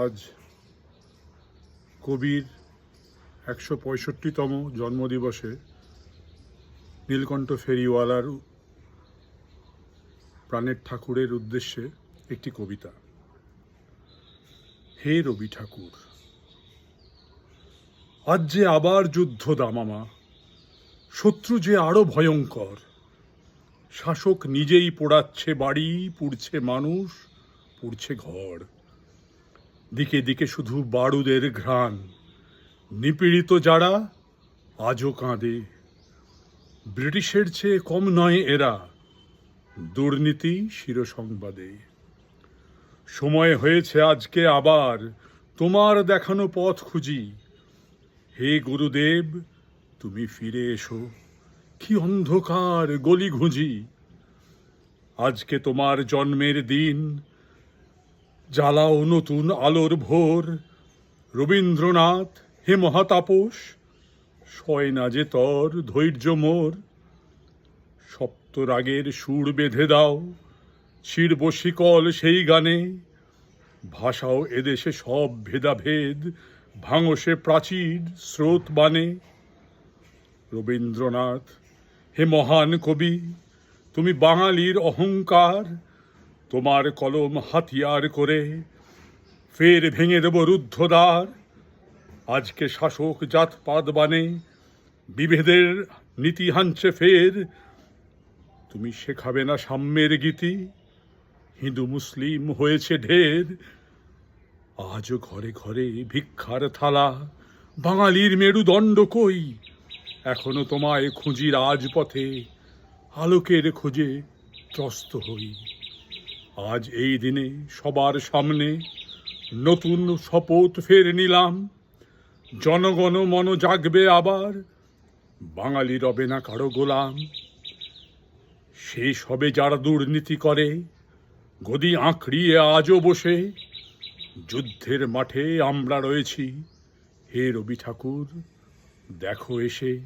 আজ কবির একশো পঁয়ষট্টিতম জন্মদিবসে নীলকণ্ঠ ফেরিওয়ালার প্রাণের ঠাকুরের উদ্দেশ্যে একটি কবিতা। হে রবি ঠাকুর, আজ যে আবার যুদ্ধ দামামা, শত্রু যে আরও ভয়ঙ্কর, শাসক নিজেই পোড়াচ্ছে বাড়ি, পুড়ছে মানুষ, পুড়ছে ঘর। দিকে দিকে শুধু বারুদের ঘ্রাণ। নিপীড়িত যারা, আজও কাঁদে। ব্রিটিশের চেয়ে কম নয় এরা, দুর্নীতি শিরসংবাদে। সময় হয়েছে আজকে আবার তোমার দেখানো পথ খুঁজি। হে গুরুদেব, তুমি ফিরে এসো। কি অন্ধকার গলি ঘুঁজি। আজকে তোমার জন্মের দিন জ্বালাও নতুন আলোর ভোর। রবীন্দ্রনাথ হে মহাতাপস সয় না যে তর, ধৈর্য মোর। সপ্তরাগের সুর বেঁধে দাও, ছিড়ব শিকল সেই গানে। ভাষাও এদেশে সব ভেদাভেদ ভাঙসে প্রাচীর স্রোত বানে। রবীন্দ্রনাথ, হে মহান কবি, তুমি বাঙালির অহংকার তোমার কলম হাতিয়ার করে ফের ভেঙে দেব রুদ্ধদ্বার। আজকে শাসক জাতপাত বানে, বিভেদের নীতি হানছে ফের। তুমি শেখাবে না সাম্যের গীতি, হিন্দু মুসলিম হয়েছে ঢের। আজও ঘরে ঘরে ভিক্ষার থালা, বাঙালির মেরুদণ্ড কই? এখনও তোমায় খুঁজি রাজপথে, আলোকের খোঁজে ত্রস্ত হই। আজ এই দিনে সবার সামনে নতুন শপথ ফের নিলাম। জনগণ মন জাগবে আবার, বাঙালি রবে না কারও গোলাম। শেষ হবে যারা দুর্নীতি করে, গদি আঁকড়িয়ে আজও বসে। যুদ্ধের মাঠে আমরা রয়েছি। হে রবি ঠাকুর, দেখো এসে